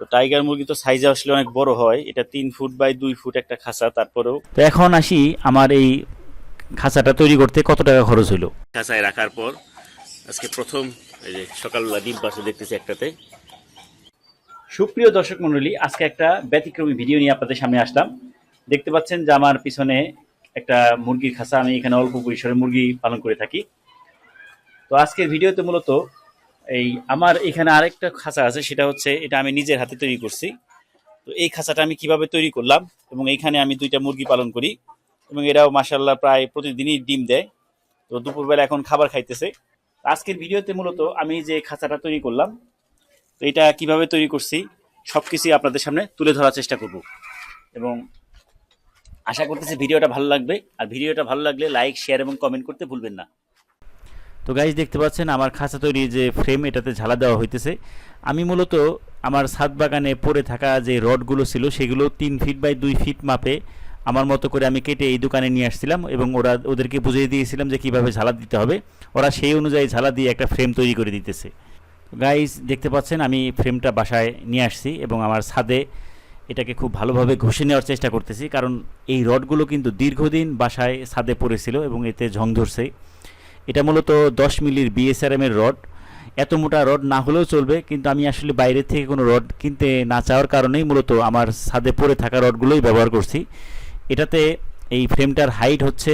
তো টাইগার মুরগি তো সাইজে আসলে অনেক বড় হয়। এটা তিন ফুট বাই দুই ফুট একটা খাঁচা তারপরেও তো এখন আসি আমার এই খাঁচাটা তৈরি করতে কত টাকা খরচ হলো খাঁচায় রাখার পর আজকে প্রথম এই যে সকালবেলা ডিম পাশে দেখতেছি একটাতে। সুপ্রিয় দর্শক মণ্ডলী আজকে একটা ব্যতিক্রমী ভিডিও নিয়ে আপনাদের সামনে আসলাম। দেখতে পাচ্ছেন যে আমার পিছনে একটা মুরগির খাঁচা। আমি এখানে অল্প পরিসরে মুরগি পালন করে থাকি। তো আজকের ভিডিওতে মূলত এই আমার এখানে আরেকটা খাঁচা আছে, সেটা হচ্ছে এটা আমি নিজের হাতে তৈরি করছি। তো এই খাঁচাটা আমি কীভাবে তৈরি করলাম এবং এইখানে আমি দুইটা মুরগি পালন করি এবং এরাও মাসাল্লাহ প্রায় প্রতিদিনই ডিম দেয়। তো দুপুরবেলা এখন খাবার খাইতেছে। আজকের ভিডিওতে মূলত আমি যে খাঁচাটা তৈরি করলাম, তো এটা কীভাবে তৈরি করছি সব কিছুই আপনাদের সামনে তুলে ধরার চেষ্টা করব। এবং আশা করতেছি ভিডিওটা ভালো লাগবে। আর ভিডিওটা ভালো লাগলে লাইক, শেয়ার এবং কমেন্ট করতে ভুলবেন না। তো গাইজ দেখতে পাচ্ছেন আমার খাঁচা তৈরি যে ফ্রেম এটাতে ঝালা দেওয়া হইতেছে। আমি মূলত আমার ছাদ বাগানে পড়ে থাকা যে রডগুলো ছিল, সেগুলো তিন ফিট বাই দুই ফিট মাপে আমার মতো করে আমি কেটে এই দোকানে নিয়ে আসছিলাম এবং ওরা ওদেরকে বুঝিয়ে দিয়েছিলাম যে কীভাবে ঝালা দিতে হবে। ওরা সেই অনুযায়ী ঝালা দিয়ে একটা ফ্রেম তৈরি করে দিতেছে। গাইজ দেখতে পাচ্ছেন আমি ফ্রেমটা বাসায় নিয়ে আসছি এবং আমার ছাদে এটাকে খুব ভালোভাবে ঘষে নেওয়ার চেষ্টা করতেছি। কারণ এই রডগুলো কিন্তু দীর্ঘদিন বাসায় ছাদে পড়েছিল এবং এতে ঝং ধরছে। এটা মূলত দশ মিলির বিএসআরএম এর রড। এত মোটা রড না হলেও চলবে, কিন্তু আমি আসলে বাইরে থেকে কোনো রড কিনতে না চাওয়ার কারণেই মূলত আমার ছাদে পড়ে থাকা রডগুলোই ব্যবহার করছি। এটাতে এই ফ্রেমটার হাইট হচ্ছে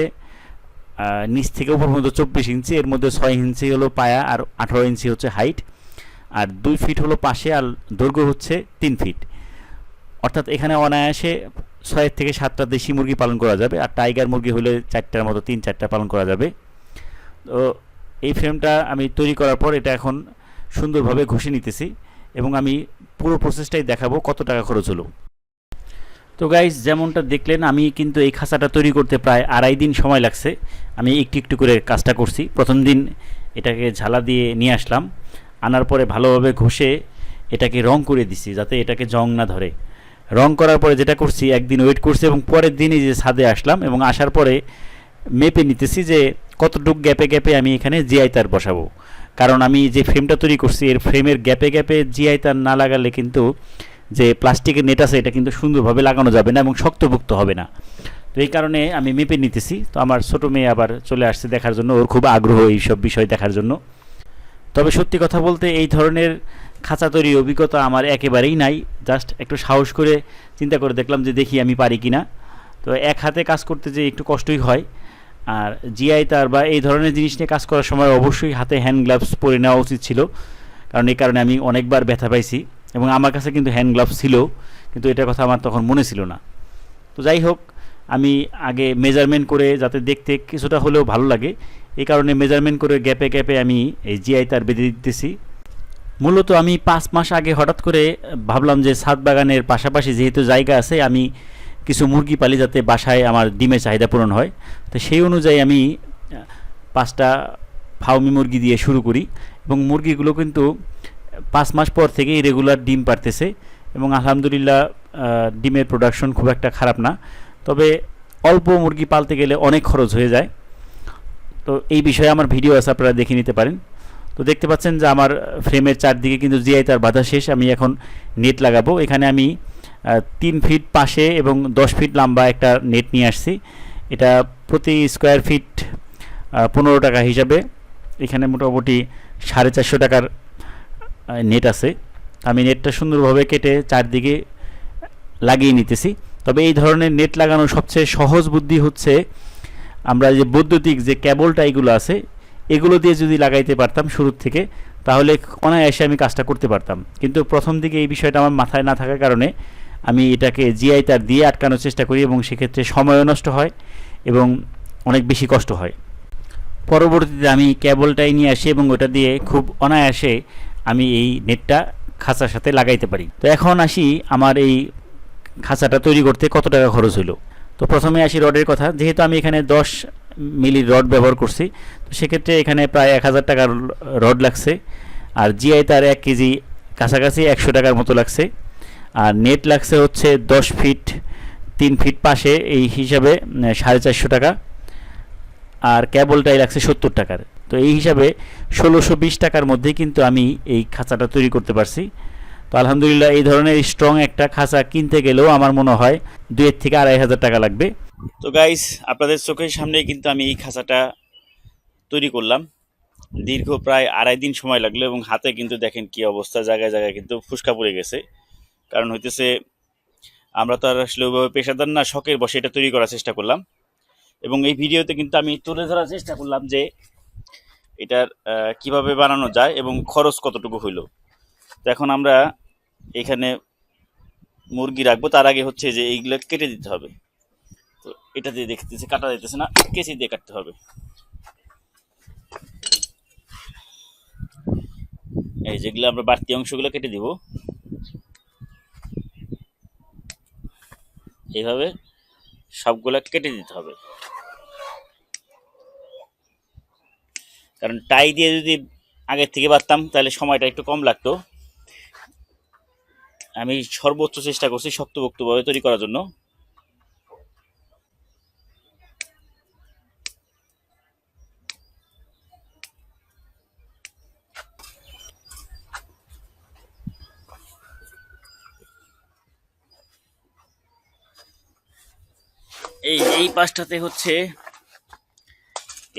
নিচ থেকে উপর পর্যন্ত চব্বিশ ইঞ্চি, এর মধ্যে ছয় ইঞ্চি হলো পায়া আর আঠারো ইঞ্চি হচ্ছে হাইট। আর দুই ফিট হলো পাশে আর দৈর্ঘ্য হচ্ছে তিন ফিট। অর্থাৎ এখানে অনায়াসে ছয়ের থেকে সাতটা দেশি মুরগি পালন করা যাবে, আর টাইগার মুরগি হলে চারটার মতো তিন চারটা পালন করা যাবে। তো এই ফ্রেমটা আমি তৈরি করার পর এটা এখন সুন্দরভাবে ঘষে নিতেছি এবং আমি পুরো প্রসেসটাই দেখাবো কত টাকা খরচ হলো। তো গাইজ যেমনটা দেখলেন, আমি কিন্তু এই খাঁচাটা তৈরি করতে প্রায় আড়াই দিন সময় লাগছে। আমি একটু একটু করে কাজটা করছি। প্রথম দিন এটাকে ঝালা দিয়ে নিয়ে আসলাম। আনার পরে ভালোভাবে ঘষে এটাকে রং করে দিছি, যাতে এটাকে জং না ধরে। রং করার পরে যেটা করছি, একদিন ওয়েট করছি এবং পরের দিনই যে ছাদে আসলাম এবং আসার পরে মেপে নিতেছি যে কতটুক গ্যাপে গ্যাপে আমি এখানে জিআই তার বসাবো। কারণ আমি যে ফ্রেমটা তৈরি করছি, এর ফ্রেমের গ্যাপে গ্যাপে জিআই তার না লাগালে কিন্তু যে প্লাস্টিকের নেট আছে, এটা কিন্তু সুন্দরভাবে লাগানো যাবে না এবং শক্তভুক্ত হবে না। তো এই কারণে আমি মেপে নিতেছি। তো আমার ছোটো মেয়ে আবার চলে আসছে দেখার জন্য। ওর খুব আগ্রহ এইসব বিষয় দেখার জন্য। তবে সত্যি কথা বলতে এই ধরনের খাঁচা তৈরির অভিজ্ঞতা আমার একেবারেই নাই। জাস্ট একটু সাহস করে চিন্তা করে দেখলাম যে দেখি আমি পারি কি না তো এক হাতে কাজ করতে যে একটু কষ্টই হয়। আর জিআই তার বা এই ধরনের জিনিস নিয়ে কাজ করার সময় অবশ্যই হাতে হ্যান্ড গ্লাভস পরে নেওয়া উচিত ছিল। কারণ এই কারণে আমি অনেকবার ব্যথা পাইছি এবং আমার কাছে কিন্তু হ্যান্ড গ্লাভস ছিল, কিন্তু এটার কথা আমার তখন মনে ছিল না। তো যাই হোক, আমি আগে মেজারমেন্ট করে যাতে দেখতে কিছুটা হলেও ভালো লাগে, এই কারণে মেজারমেন্ট করে গ্যাপে গ্যাপে আমি এই জিআই তার বেঁধে দিতেছি। মূলত আমি পাঁচ মাস আগে হঠাৎ করে ভাবলাম যে ছাদ বাগানের পাশাপাশি যেহেতু জায়গা আছে, আমি কিছু মুরগি পালি যাতে বাসায় আমার ডিমের চাহিদা পূরণ হয়। তো সেই অনুযায়ী আমি পাঁচটা ফাউমি মুরগি দিয়ে শুরু করি এবং মুরগিগুলো কিন্তু পাঁচ মাস পর থেকেই রেগুলার ডিম পারতেছে এবং আলহামদুলিল্লাহ ডিমের প্রোডাকশন খুব একটা খারাপ না। তবে অল্প মুরগি পালতে গেলে অনেক খরচ হয়ে যায়। তো এই বিষয়ে আমার ভিডিও আছে, আপনারা দেখে নিতে পারেন। তো দেখতে পাচ্ছেন যে আমার ফ্রেমের চারদিকে কিন্তু জিআই তার বাধা শেষ। আমি এখন নেট লাগাবো। এখানে আমি তিন ফিট পাশে এবং দশ ফিট লম্বা একটা নেট নিয়ে আসছি। এটা প্রতি স্কোয়ার ফিট পনেরো টাকা হিসাবে। এখানে মোটামুটি সাড়ে চারশো টাকার নেট আছে। আমি নেটটা সুন্দরভাবে কেটে চারদিকে লাগিয়ে নিতেছি। তবে এই ধরনের নেট লাগানোর সবচেয়ে সহজ বুদ্ধি হচ্ছে, আমরা যে বৈদ্যুতিক যে কেবলটা এগুলো আছে, এগুলো দিয়ে যদি লাগাইতে পারতাম শুরুর থেকে, তাহলে অনায়াসে আমি কাজটা করতে পারতাম। কিন্তু প্রথম দিকে এই বিষয়টা আমার মাথায় না থাকার কারণে আমি এটাকে জিআই তার দিয়ে আটকানোর চেষ্টা করি এবং সেক্ষেত্রে সময়ও নষ্ট হয় এবং অনেক বেশি কষ্ট হয়। পরবর্তীতে আমি কেবলটাই নিয়ে আসি এবং ওটা দিয়ে খুব অনায়াসে আমি এই নেটটা খাঁচার সাথে লাগাইতে পারি। তো এখন আসি আমার এই খাঁচাটা তৈরি করতে কত টাকা খরচ হলো তো প্রথমে আসি রডের কথা। যেহেতু আমি এখানে দশ মিলি রড ব্যবহার করছি, তো সেক্ষেত্রে এখানে প্রায় এক হাজার টাকার রড লাগছে। আর জিআই তার এক কেজি কাছাকাছি একশো টাকার মতো লাগছে। আর নেট লাগছে হচ্ছে দশ ফিট তিন ফিট পাশে, এই হিসাবে সাড়ে চারশো টাকা। আর কেবলটাই লাগছে সত্তর টাকার। তো এই হিসাবে ষোলোশো বিশ টাকার মধ্যে কিন্তু আমি এই খাঁচাটা তৈরি করতে পারছি। তো আলহামদুলিল্লাহ এই ধরনের স্ট্রং একটা খাঁচা কিনতে গেলেও আমার মনে হয় দুয়ের থেকে আড়াই হাজার টাকা লাগবে। তো গাইস আপনাদের চোখের সামনে কিন্তু আমি এই খাঁচাটা তৈরি করলাম। দীর্ঘ প্রায় আড়াই দিন সময় লাগল এবং হাতে কিন্তু দেখেন কি অবস্থা, জায়গায় জায়গায় কিন্তু ফুসকা পড়ে গেছে। কারণ হইতেছে, আমরা তো আর আসলে ওইভাবে পেশাদার না, শখের বসে এটা তৈরি করার চেষ্টা করলাম। এবং এই ভিডিওতে কিন্তু আমি তুলে ধরার চেষ্টা করলাম যে এটার কীভাবে বানানো যায় এবং খরচ কতটুকু হইল। তো এখন আমরা এখানে মুরগি রাখব, তার আগে হচ্ছে যে এইগুলো কেটে দিতে হবে। তো এটা দিয়ে দেখতেছে, কাটা যাইতেছে না কেসি দিয়ে কাটতে হবে। এই যেগুলো আমরা বাড়তি অংশগুলো কেটে দিব। এইভাবে সবগুলা কেটে দিতে হবে। কারণ টাই দিয়ে যদি আগের থেকে পারতাম তাহলে সময়টা একটু কম লাগতো। আমি সর্বোচ্চ চেষ্টা করছি শক্তভক্তভাবে তৈরি করার জন্য। এই এই পাশটাতে হচ্ছে,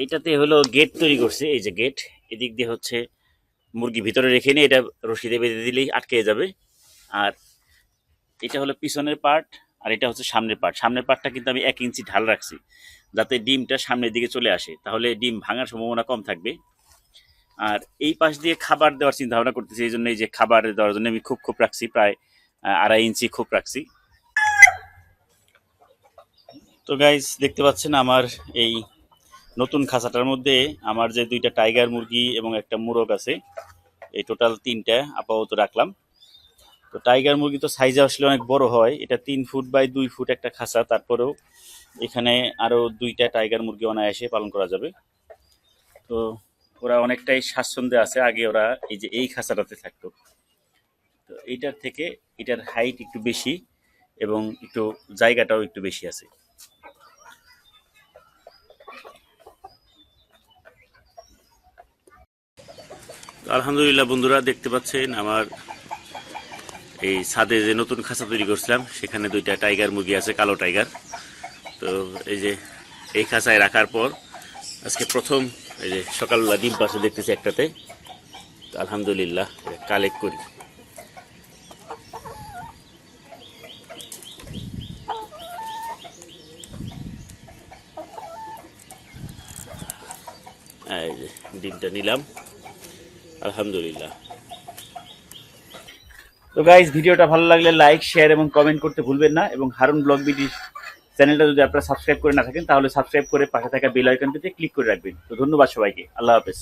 এইটাতে হলো গেট তৈরি করছে, এই যে গেট এদিক দিয়ে হচ্ছে মুরগি ভিতরে রেখে নিয়ে এটা রশিদে বেঁধে দিলেই আটকে যাবে। আর এটা হলো পিছনের পার্ট আর এটা হচ্ছে সামনের পার্ট সামনের পার্টটা কিন্তু আমি এক ইঞ্চি ঢাল রাখছি, যাতে ডিমটা সামনের দিকে চলে আসে। তাহলে ডিম ভাঙার সম্ভাবনা কম থাকবে। আর এই পাশ দিয়ে খাবার দেওয়ার চিন্তা ভাবনা করতেছি, এই জন্য এই যে খাবার দেওয়ার জন্য আমি খুব খুব রাখছি, প্রায় আড়াই ইঞ্চি খুব রাখছি। তো গাইজ দেখতে পাচ্ছেন আমার এই নতুন খাঁচাটার মধ্যে আমার যে দুইটা টাইগার মুরগি এবং একটা মুরগ আছে, এই টোটাল তিনটা আপাতত রাখলাম। তো টাইগার মুরগি তো সাইজে আসলে অনেক বড় হয়, এটা তিন ফুট বাই দুই ফুট একটা খাঁচা, তারপরেও এখানে আরও দুইটা টাইগার মুরগি অনায়াসে পালন করা যাবে। তো ওরা অনেকটাই স্বাচ্ছন্দ্যে আছে, আগে ওরা এই যে এই খাঁচাটাতে থাকতো। তো এইটার থেকে এটার হাইট একটু বেশি এবং একটু জায়গাটাও একটু বেশি আছে। আলহামদুলিল্লাহ বন্ধুরা, দেখতে পাচ্ছেন আমার এই ছাদে যে নতুন খাঁচা তৈরি করছিলাম, সেখানে দুইটা টাইগার মুরগি আছে, কালো টাইগার। তো এই যে এই খাঁচায় রাখার পর আজকে প্রথম এই যে সকালবেলা ডিম পাশে দেখতেছি একটাতে। আলহামদুলিল্লাহ কালেক্ট করি। যে ডিমটা নিলাম। আলহামদুলিল্লাহ। তো গাইজ ভিডিওটা ভালো লাগলে লাইক শেয়ার এবং কমেন্ট করতে ভুলবেন না এবং হারুন ব্লগ বিডি চ্যানেলটা যদি আপনারা সাবস্ক্রাইব করে না থাকেন, তাহলে সাবস্ক্রাইব করে পাশে থাকা বেল আইকনটিতে ক্লিক করে রাখবেন। তো ধন্যবাদ সবাইকে। আল্লাহ হাফেজ।